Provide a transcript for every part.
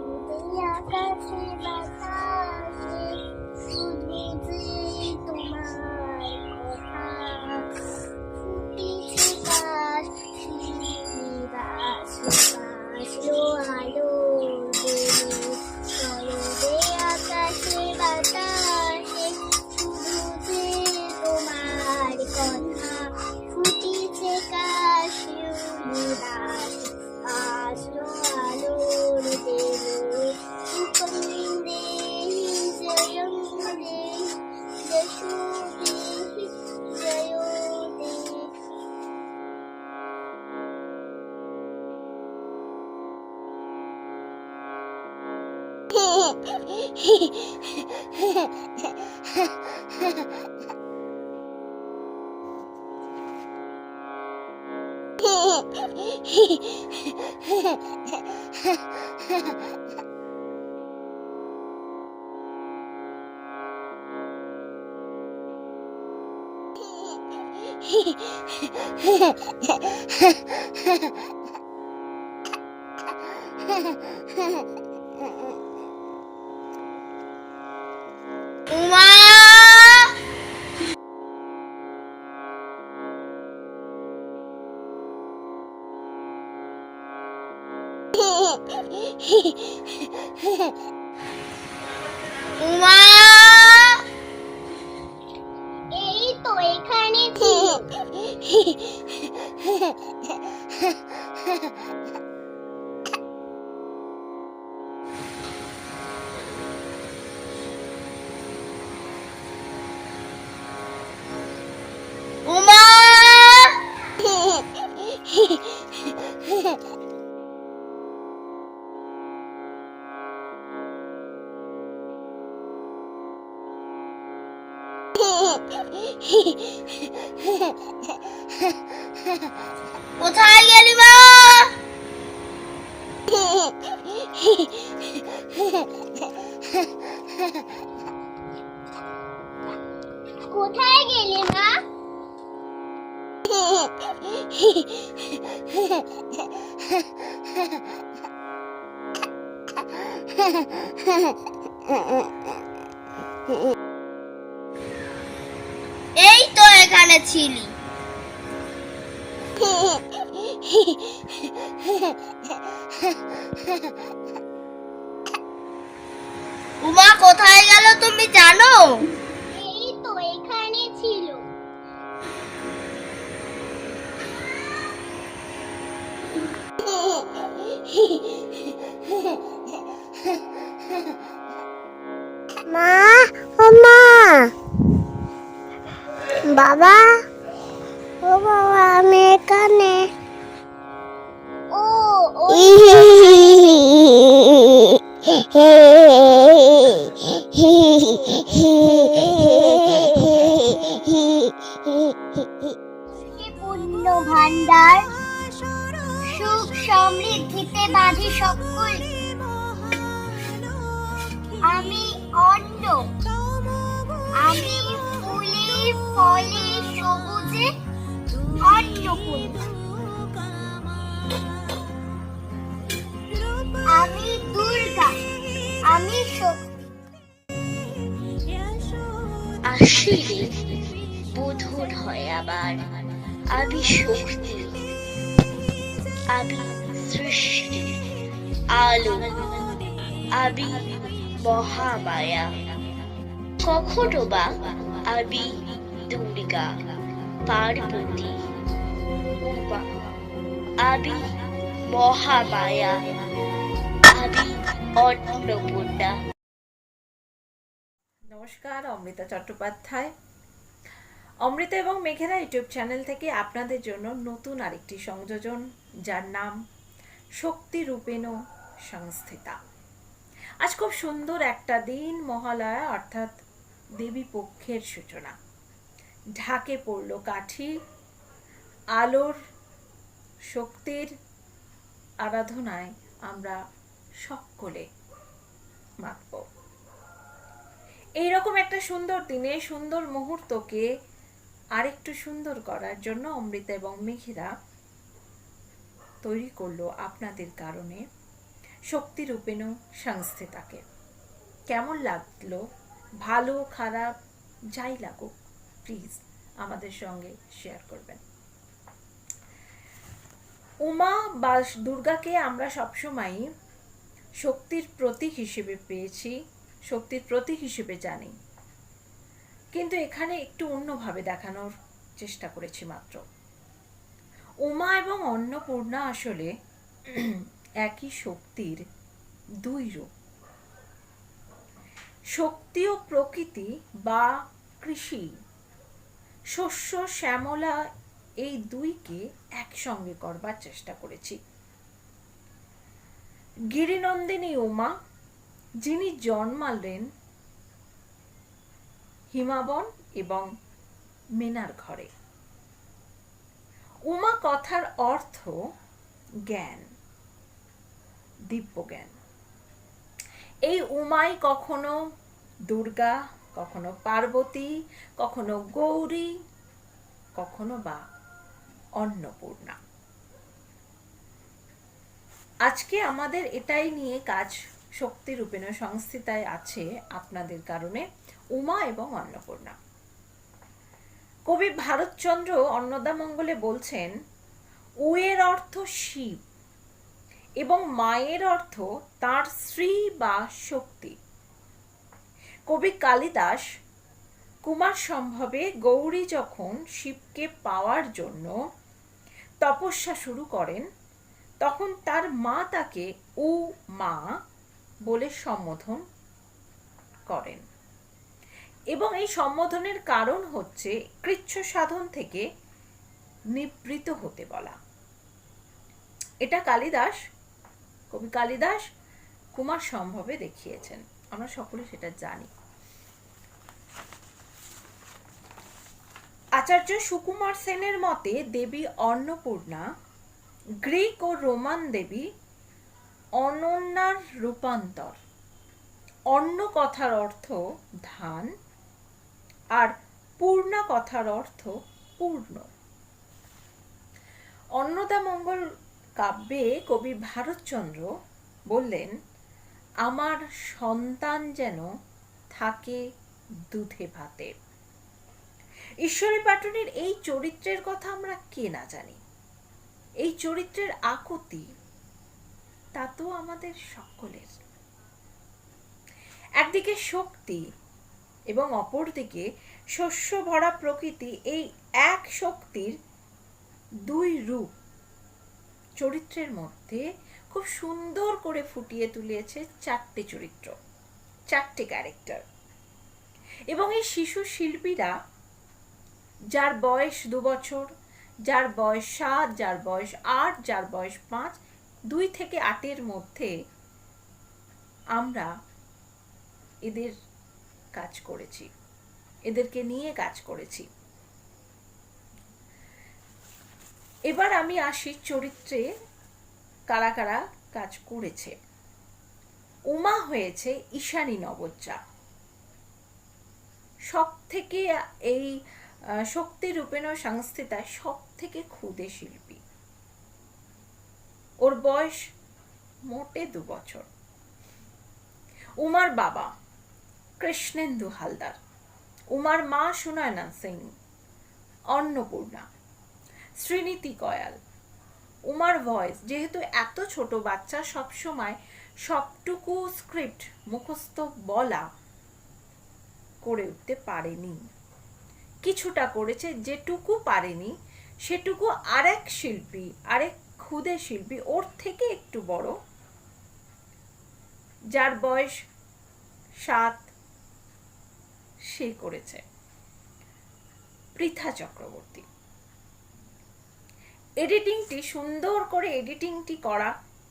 一定要坚持吧。উমা উমা! এই তো এখানে কোথায় গেলি মা? কোথায় গেলে মা? এই এখানে উমা কোথায় গেল তুমি? জানো আসিলে বোধন হয় আবার আমি শক্তি আমি সৃষ্টি আলো আমি মহামায়া। কখনো বা আমি দুর্গা, পার্বতী উমা আমি মহামায়া। নমস্কার, অমৃতা চট্টোপাধ্যায়। অমৃতা এবং মেঘেরা ইউটিউব চ্যানেল থেকে আপনাদের জন্য নতুন আরেকটি সংযোজন, যার নাম শক্তি রূপেণ সংস্থিতা। আজ খুব সুন্দর একটা দিন মহালয়া, অর্থাৎ দেবী পক্ষের সূচনা। ঢাকে পড়ল কাঠি, আলোর শক্তির আরাধনায় আমরা সকলে মাতব। এইরকম একটা সুন্দর দিনে, সুন্দর মুহূর্তকে আরেকটু সুন্দর করার জন্য অমৃতা এবং মেঘেরা তৈরি করল আপনাদের কারণে শক্তিরূপেণ সংস্থিতাকে। কেমন লাগল? ভালো, খারাপ, যাই লাগুক প্লিজ আমাদের সঙ্গে শেয়ার করবেন। উমা বা দুর্গাকে আমরা সবসময়ই শক্তির প্রতীক হিসেবে পেয়েছি, শক্তির প্রতীক হিসেবে জানি। কিন্তু এখানে একটু অন্যভাবে দেখানোর চেষ্টা করেছি মাত্র। উমা এবং অন্নপূর্ণা আসলে একই শক্তির দুই রূপ। শক্তি ও প্রকৃতি বা কৃষি, শস্য, শ্যামলা, এই দুইকে একসঙ্গে করবার চেষ্টা করেছি। গিরিনন্দিনী উমা, যিনি জন্মালেন হিমাবন এবং মেনার ঘরে। উমা কথার অর্থ জ্ঞান দিব্য জ্ঞান এই উমাই কখনো দুর্গা, কখনো পার্বতী, কখনো গৌরী, কখনো বা অন্নপূর্ণা। আজকে আমাদের এটাই নিয়ে কাজ শক্তি রূপেণ সংস্থিতায় আছে আপনাদের কারণে উমা এবং অন্নপূর্ণা। কবি ভারতচন্দ্র অন্নদামঙ্গলে বলছেন, উয়ের অর্থ শিব এবং মায়ের অর্থ তার শ্রী বা শক্তি। কবি কালিদাস, কুমার সম্ভবে গৌরী যখন শিবকে পাওয়ার জন্য তপস্যা শুরু করেন তখন তার মা তাকে উ মা বলে সম্বোধন করেন। এবং এই সম্বোধনের কারণ হচ্ছে কৃচ্ছ সাধন থেকে নিবৃত হতে বলা। এটা কালিদাস, কবি কালিদাস কুমার সম্ভবে দেখিয়েছেন। আমরা সকলে সেটা জানি। আচার্য সুকুমার সেনের মতে দেবী অন্নপূর্ণা গ্রিক ও রোমান দেবী অনন্যার রূপান্তর। অন্য কথার অর্থ ধান আর পূর্ণা কথার অর্থ পূর্ণ। অন্নদামঙ্গল কাব্যে কবি ভারতচন্দ্র বললেন, আমার সন্তান যেন থাকে দুধে ভাতে। ঈশ্বরী পাটনের এই চরিত্রের কথা আমরা কে না জানি। এই চরিত্রের আকুতি তা তো আমাদের সকলের। একদিকে শক্তি এবং অপরদিকে শস্য ভরা প্রকৃতি, এই এক শক্তির দুই রূপ চরিত্রের মধ্যে খুব সুন্দর করে ফুটিয়ে তুলেছে চারটে চরিত্র, চারটে ক্যারেক্টার। এবং এই শিশু শিল্পীরা, যার বয়স দু বছর যার বয়স সাত, যার বয়স আট, যার বয়স পাঁচ, দুই থেকে আটের মধ্যে আমরা এদের কাজ করেছি। এদেরকে নিয়ে কাজ করেছি। এবার আমি আসি চরিত্রে কারা কারা কাজ করেছে। উমা হয়েছে ঈশানী নবজ্জা। সব থেকে এই শক্তি রূপেণ সংস্থিতায় সব থেকে ক্ষুদে শিল্পী। ওর বয়স মোটে দু বছর। উমার বাবা কৃষ্ণেন্দু হালদার। উমার মা সুনয়না সিং অন্নপূর্ণা, শ্রীনীতি কয়াল। উমার ভয়েস যেহেতু এত ছোট বাচ্চা, সবসময় সবটুকু স্ক্রিপ্ট মুখস্থ বলা করে উঠতে পারেনি। কিছুটা করেছে, যেটুকু পারেনি, সেটুকু আরেক শিল্পী, আরেক ক্ষুদে শিল্পী, ওর থেকে একটু বড়। যার বয়স সাত, সে করেছে পৃথা চক্রবর্তী। এডিটিংটি, সুন্দর করে এডিটিংটি করা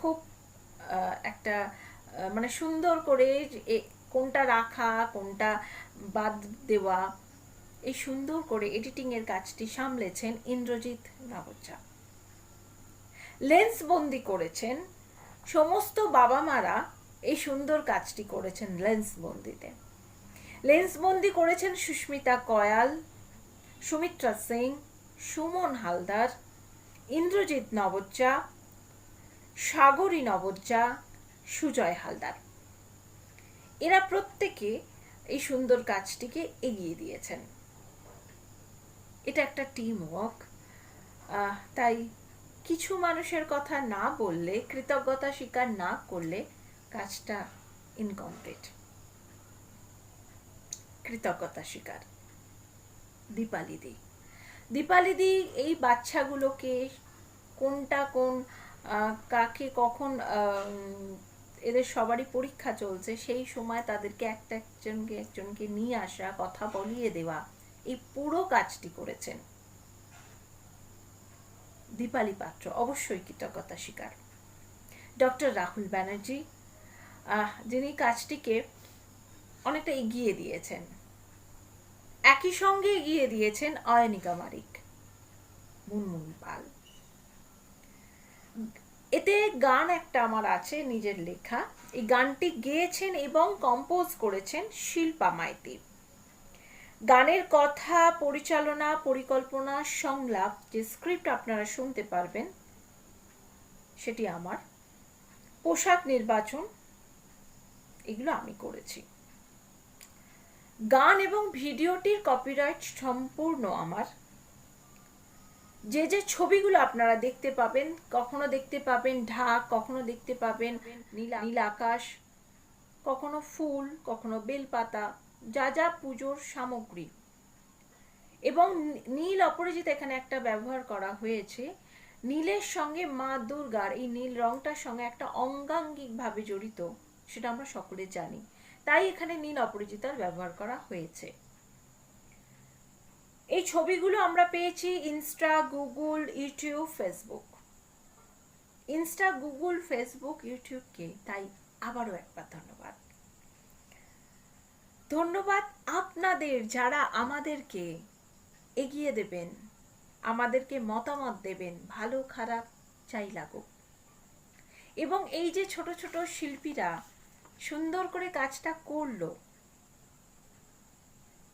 খুব একটা মানে সুন্দর করে কোনটা রাখা, কোনটা বাদ দেওয়া এই সুন্দর করে এডিটিং এর কাজটি সামলেছেন ইন্দ্রজিৎ নাবচা লেন্স বন্দি করেছেন, সমস্ত বাবা মারা এই সুন্দর কাজটি করেছেন লেন্স বন্দিতে লেন্স বন্দি করেছেন সুস্মিতা কয়াল, সুমিত্রা সিং, সুমন হালদার, ইন্দ্রজিৎ নবজ্জা সাগরী নবজ্জা সুজয় হালদার। এরা প্রত্যেকে এই সুন্দর কাজটিকে এগিয়ে দিয়েছেন। এটা একটা টিম ওয়ার্ক তাই কিছু মানুষের কথা না বললে, কৃতজ্ঞতা স্বীকার না করলে কাজটা ইনকমপ্লিট কৃতজ্ঞতা স্বীকার। দীপালি দি। দীপালি দি, এই বাচ্চাগুলোকে কোনটা কোন কাকে কখন এদের সবারই পরীক্ষা চলছে, সেই সময় তাদেরকে একটা একজনকে একজনকে নিয়ে আসা, কথা বলিয়ে দেওয়া এই পুরো কাজটি করেছেন। দীপালি পাত্র, অবশ্যই কৃতজ্ঞতা স্বীকার। ডক্টর রাহুল ব্যানার্জি যিনি কাজটিকে অনেকটা এগিয়ে দিয়েছেন। একই সঙ্গে এগিয়ে দিয়েছেন অয়নিকা মারিক মুনমুন পাল। এতে গান একটা আমার আছে, নিজের লেখা। এই গানটি গেয়েছেন এবং কম্পোজ করেছেন শিল্পা মাইতি। গানের কথা, পরিচালনা, পরিকল্পনা, সংলাপ যে স্ক্রিপ্ট আপনারা শুনতে পারবেন, সেটি আমার। পোশাক নির্বাচন, এগুলো আমি করেছি। গান এবং ভিডিওটির কপিরাইট সম্পূর্ণ আমার। যে যে ছবিগুলো আপনারা দেখতে পাবেন, কখনো দেখতে পাবেন ঢাক, কখনো দেখতে পাবেন নীল নীল আকাশ, কখনো ফুল, কখনো বেলপাতা যা যা পুজোর সামগ্রী। এবং নীল অপরাজিত এখানে একটা ব্যবহার করা হয়েছে। নীলের সঙ্গে মা দুর্গার এই নীল রংটার সঙ্গে একটা অঙ্গাঙ্গিক ভাবে জড়িত, সেটা আমরা সকলে জানি। তাই এখানে নীল অপরাজিতার ব্যবহার করা হয়েছে। এই ছবিগুলো আমরা পেয়েছি Insta, Google, YouTube, Facebook. Insta, Google, Facebook ইউটিউবকে তাই আবারও একবার ধন্যবাদ। ধন্যবাদ আপনাদের যারা আমাদেরকে এগিয়ে দেবেন, আমাদেরকে মতামত দেবেন, ভালো খারাপ চাই লাগুক। এবং এই যে ছোট ছোট শিল্পীরা সুন্দর করে কাজটা করল,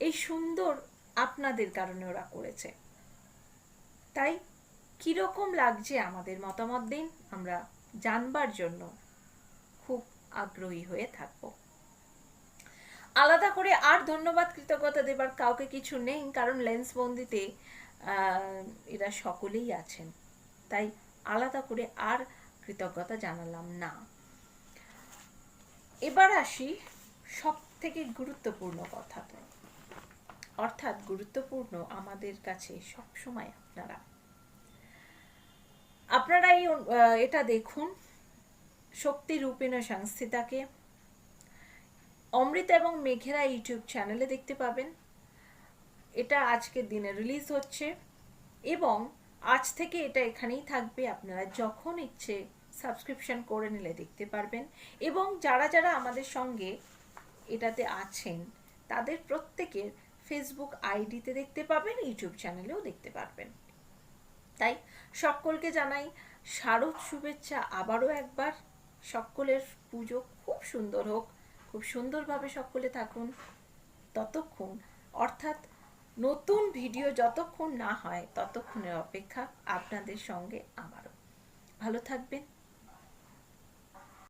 এই সুন্দর আপনাদের কারণে ওরা করেছে। তাই কীরকম লাগছে আমাদের মতামত দিন, আমরা জানবার জন্য খুব আগ্রহী হয়ে থাকব। আলাদা করে আর ধন্যবাদ, কৃতজ্ঞতা দেবার কাউকে কিছু নেই, কারণ লেন্স বন্দিতে এরা সকলেই আছেন। তাই আলাদা করে আর কৃতজ্ঞতা জানালাম না। এবার আসি সব থেকে গুরুত্বপূর্ণ কথা তো। অর্থাৎ গুরুত্বপূর্ণ আমাদের কাছে সব সময় আপনারা। আপনারা এই এটা দেখুন, শক্তি রূপেণ সংস্থিতাকে অমৃতা এবং মেঘেরা ইউটিউব চ্যানেলে দেখতে পাবেন। এটা আজকের দিনে রিলিজ হচ্ছে এবং আজ থেকে এটা এখানেই থাকবে। আপনারা যখন ইচ্ছে সাবস্ক্রিপশন করে নিলে দেখতে পারবেন এবং যারা যারা আমাদের সঙ্গে এটাতে আছেন, তাদের প্রত্যেকের ফেসবুক আইডিতে দেখতে পাবেন, ইউটিউব চ্যানেলেও দেখতে পারবেন। তাই সকলকে জানাই শারদ শুভেচ্ছা আবারও একবার। সকলের পুজো খুব সুন্দর হোক। খুব সুন্দরভাবে সকলে থাকুন ততক্ষণ। অর্থাৎ নতুন ভিডিও যতক্ষণ না হয়, ততক্ষণের অপেক্ষা আপনাদের সঙ্গে আমারও ভালো থাকবেন।